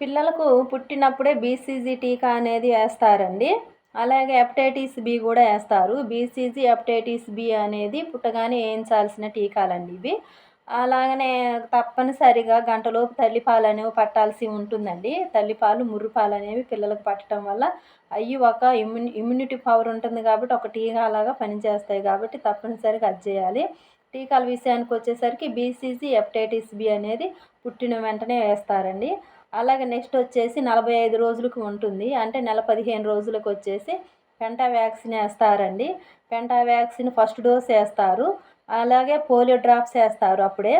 పిల్లలకు పుట్టినప్పుడే బీసీజీ టీకా అనేది వేస్తారండి. అలాగే హెపటైటిస్ బి కూడా వేస్తారు. బీసీజీ హెపటైటిస్ బి అనేది పుట్టగానే వేయించాల్సిన టీకాలండి ఇవి. అలాగనే తప్పనిసరిగా గంటలోపు తల్లిపాలు అనేవి పట్టాల్సి ఉంటుందండి. తల్లిపాలు ముర్రుపాలు అనేవి పిల్లలకు పట్టడం వల్ల అవి ఒక ఇమ్యూని ఇమ్యూనిటీ పవర్ ఉంటుంది కాబట్టి ఒక టీకా లాగా పనిచేస్తాయి కాబట్టి తప్పనిసరిగా అది చేయాలి. టీకాల విషయానికి వచ్చేసరికి బీసీజీ హెపటైటిస్ బి అనేది పుట్టిన వెంటనే వేస్తారండి. అలాగే నెక్స్ట్ వచ్చేసి నలభై ఐదు రోజులకు ఉంటుంది. అంటే నెల పదిహేను రోజులకు వచ్చేసి పెంటా వ్యాక్సిన్ వేస్తారండి. పెంటా వ్యాక్సిన్ ఫస్ట్ డోస్ వేస్తారు. అలాగే పోలియో డ్రాప్స్ వేస్తారు అప్పుడే.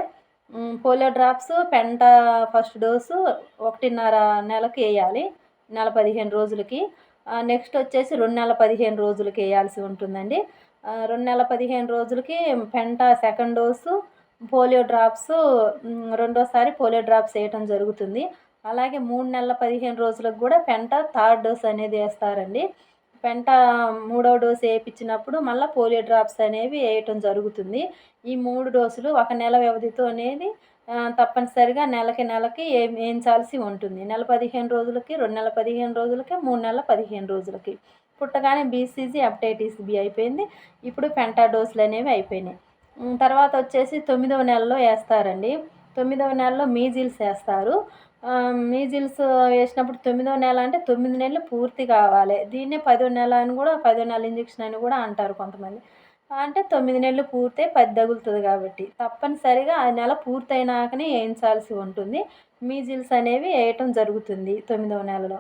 పోలియో డ్రాప్స్ పెంట ఫస్ట్ డోసు ఒకటిన్నర నెలకు వేయాలి. నెల పదిహేను రోజులకి. నెక్స్ట్ వచ్చేసి రెండు నెలల పదిహేను రోజులకి వేయాల్సి ఉంటుందండి. రెండు నెలల పదిహేను రోజులకి పెంట సెకండ్ డోసు పోలియో డ్రాప్స్ రెండోసారి పోలియో డ్రాప్స్ వేయటం జరుగుతుంది. అలాగే మూడు నెలల పదిహేను రోజులకు కూడా పెంట థర్డ్ డోస్ అనేది వేస్తారండి. పెంట మూడవ డోస్ వేయించినప్పుడు మళ్ళీ పోలియో డ్రాప్స్ అనేవి వేయటం జరుగుతుంది. ఈ మూడు డోసులు ఒక నెల వ్యవధితో అనేది తప్పనిసరిగా నెలకి నెలకి వేయించాల్సి ఉంటుంది. నెల పదిహేను రోజులకి రెండు నెలల పదిహేను రోజులకి మూడు నెలల పదిహేను రోజులకి. పుట్టగానే బీసీజీ హెపటైటిస్ బి అయిపోయింది. ఇప్పుడు పెంటా డోసులు అనేవి అయిపోయినాయి. తర్వాత వచ్చేసి తొమ్మిదవ నెలలో వేస్తారండి. తొమ్మిదవ నెలలో మీజిల్స్ వేస్తారు. మీజిల్స్ వేసినప్పుడు తొమ్మిదవ నెల అంటే తొమ్మిది నెలలు పూర్తి కావాలి. దీన్నే పదో నెల అని కూడా పదో నెల ఇంజక్షన్ అని కూడా అంటారు కొంతమంది. అంటే తొమ్మిది నెలలు పూర్తయి పది తగులుతుంది కాబట్టి తప్పనిసరిగా ఆ నెల పూర్తయినాకనే వేయించాల్సి ఉంటుంది. మీజిల్స్ అనేవి వేయటం జరుగుతుంది తొమ్మిదవ నెలలో.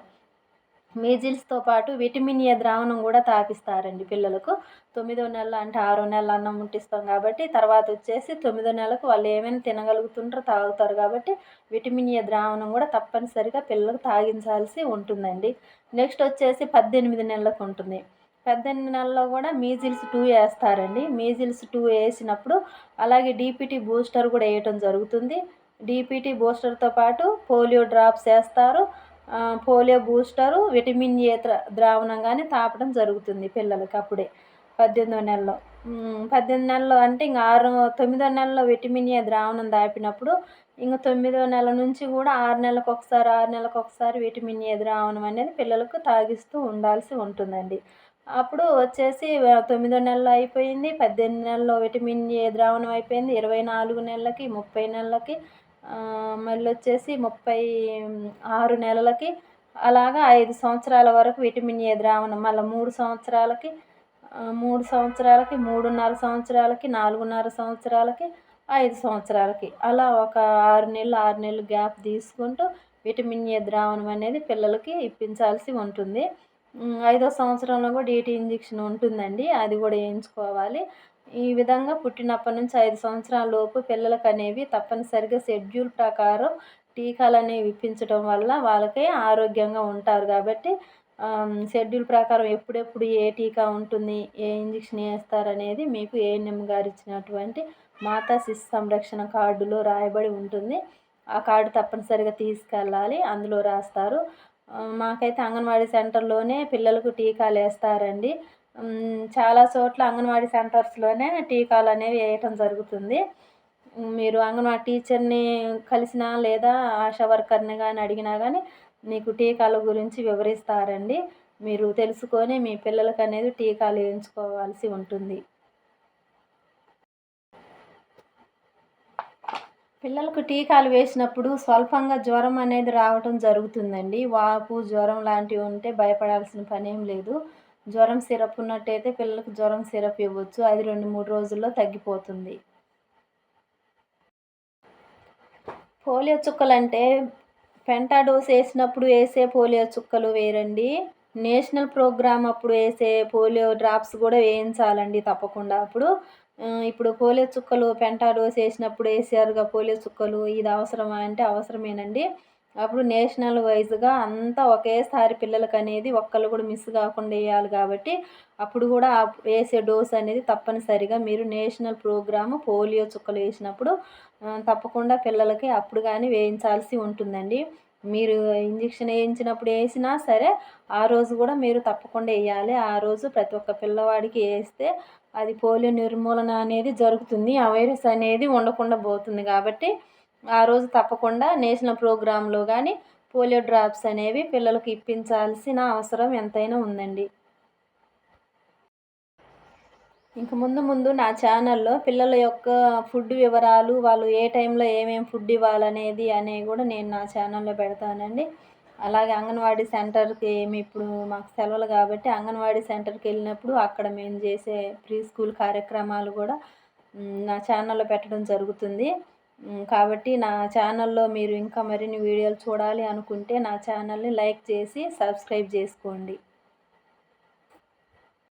మీజిల్స్తో పాటు విటమిన్ ఏ ద్రావణం కూడా తాపిస్తారండి పిల్లలకు. తొమ్మిదో నెల అంటే ఆరో నెల అన్నం ముట్టిస్తాం కాబట్టి తర్వాత వచ్చేసి తొమ్మిదో నెలకు వాళ్ళు ఏమైనా తినగలుగుతుంటారో తాగుతారు కాబట్టి విటమిన్ ఏ ద్రావణం కూడా తప్పనిసరిగా పిల్లలకు తాగించాల్సి ఉంటుందండి. నెక్స్ట్ వచ్చేసి పద్దెనిమిది నెలలకు ఉంటుంది. పద్దెనిమిది నెలల్లో కూడా మీజిల్స్ టూ వేస్తారండి. మీజిల్స్ టూ వేసినప్పుడు అలాగే డీపీటీ బూస్టర్ కూడా వేయటం జరుగుతుంది. డీపీటీ బూస్టర్తో పాటు పోలియో డ్రాప్స్ వేస్తారు. పోలియో బూస్టరు విటమిన్ ఏ ద్రావణం కానీ తాపడం జరుగుతుంది పిల్లలకి అప్పుడే. పద్దెనిమిదో నెలలో. పద్దెనిమిది నెలలు అంటే ఇంక ఆరు తొమ్మిదో నెలలో విటమిన్ ఏ ద్రావణం తాపినప్పుడు ఇంక తొమ్మిదో నెల నుంచి కూడా ఆరు నెలలకు ఒకసారి ఆరు నెలలకు ఒకసారి విటమిన్ ఏ ద్రావణం అనేది పిల్లలకు తాగిస్తూ ఉండాల్సి ఉంటుందండి. అప్పుడు వచ్చేసి తొమ్మిదో నెలలో అయిపోయింది పద్దెనిమిది నెలలో విటమిన్ ఏ ద్రావణం అయిపోయింది ఇరవై నాలుగు నెలలకి ముప్పై నెలలకి మళ్ళీ వచ్చేసి ముప్పై ఆరు నెలలకి అలాగా ఐదు సంవత్సరాల వరకు విటమిన్ ఏ ద్రావణం మళ్ళీ మూడు సంవత్సరాలకి మూడు సంవత్సరాలకి మూడున్నర సంవత్సరాలకి నాలుగున్నర సంవత్సరాలకి ఐదు సంవత్సరాలకి. అలా ఒక ఆరు నెలలు ఆరు నెలలు గ్యాప్ తీసుకుంటూ విటమిన్ ఏ ద్రావణం అనేది పిల్లలకి ఇప్పించాల్సి ఉంటుంది. ఐదో సంవత్సరంలో కూడా డీటీ ఇంజెక్షన్ ఉంటుందండి అది కూడా వేయించుకోవాలి. ఈ విధంగా పుట్టినప్పటి నుంచి ఐదు సంవత్సరాల లోపు పిల్లలకు అనేవి తప్పనిసరిగా షెడ్యూల్ ప్రకారం టీకాలు అనేవి ఇప్పించడం వల్ల వాళ్ళకి ఆరోగ్యంగా ఉంటారు కాబట్టి షెడ్యూల్ ప్రకారం ఎప్పుడెప్పుడు ఏ టీకా ఉంటుంది ఏ ఇంజక్షన్ వేస్తారనేది మీకు ఏఎన్ఎం గారు ఇచ్చినటువంటి మాతా శిశు సంరక్షణ కార్డులో రాయబడి ఉంటుంది. ఆ కార్డు తప్పనిసరిగా తీసుకెళ్ళాలి అందులో రాస్తారు. మాకైతే అంగన్వాడీ సెంటర్లోనే పిల్లలకు టీకాలు వేస్తారండి. చాలా చోట్ల అంగన్వాడీ సెంటర్స్లోనే టీకాలు అనేవి వేయటం జరుగుతుంది. మీరు అంగన్వాడీ టీచర్ని కలిసినా లేదా ఆశా వర్కర్ని కానీ అడిగినా కానీ మీకు టీకాల గురించి వివరిస్తారండి. మీరు తెలుసుకొని మీ పిల్లలకు అనేది టీకాలు వేయించుకోవాల్సి ఉంటుంది. పిల్లలకు టీకాలు వేసినప్పుడు స్వల్పంగా జ్వరం అనేది రావటం జరుగుతుందండి. వాపు జ్వరం లాంటివి ఉంటే భయపడాల్సిన పని ఏం లేదు. జ్వరం సిరప్ ఉన్నట్టయితే పిల్లలకు జ్వరం సిరప్ ఇవ్వచ్చు. అది రెండు మూడు రోజుల్లో తగ్గిపోతుంది. పోలియో చుక్కలు అంటే పెంటా డోస్ వేసినప్పుడు వేసే పోలియో చుక్కలు వేరండి. నేషనల్ ప్రోగ్రామ్ అప్పుడు వేసే పోలియో డ్రాప్స్ కూడా వేయించాలండి తప్పకుండా. అప్పుడు ఇప్పుడు పోలియో చుక్కలు పెంటా డోస్ వేసినప్పుడు వేసారుగా పోలియో చుక్కలు. ఇది అవసరమా అంటే అవసరమేనండి. అప్పుడు నేషనల్ వైజ్గా అంతా ఒకేసారి పిల్లలకు అనేది ఒక్కళ్ళు కూడా మిస్ కాకుండా వేయాలి కాబట్టి అప్పుడు కూడా వేసే డోస్ అనేది తప్పనిసరిగా మీరు నేషనల్ ప్రోగ్రాము పోలియో చుక్కలు వేసినప్పుడు తప్పకుండా పిల్లలకి అప్పుడు కానీ వేయించాల్సి ఉంటుందండి. మీరు ఇంజక్షన్ వేయించినప్పుడు వేసినా సరే ఆ రోజు కూడా మీరు తప్పకుండా వేయాలి. ఆ రోజు ప్రతి ఒక్క పిల్లవాడికి వేస్తే అది పోలియో నిర్మూలన అనేది జరుగుతుంది. ఆ వైరస్ అనేది ఉండకుండా పోతుంది కాబట్టి ఆ రోజు తప్పకుండా నేషనల్ ప్రోగ్రాంలో కానీ పోలియో డ్రాప్స్ అనేవి పిల్లలకు ఇప్పించాల్సిన అవసరం ఎంతైనా ఉందండి. ఇంక ముందు ముందు నా ఛానల్లో పిల్లల యొక్క ఫుడ్ వివరాలు వాళ్ళు ఏ టైంలో ఏమేమి ఫుడ్ ఇవ్వాలనేది అనేవి కూడా నేను నా ఛానల్లో పెడతానండి. అలాగే అంగన్వాడీ సెంటర్కి ఏమి ఇప్పుడు మాకు సెలవులు కాబట్టి అంగన్వాడీ సెంటర్కి వెళ్ళినప్పుడు అక్కడ మేము చేసే ప్రీ స్కూల్ కార్యక్రమాలు కూడా నా ఛానల్లో పెట్టడం జరుగుతుంది. కాబట్టి నా ఛానల్లో మీరు ఇంకా మరిన్ని వీడియోలు చూడాలి అనుకుంటే నా ఛానల్ని లైక్ చేసి సబ్స్క్రైబ్ చేసుకోండి.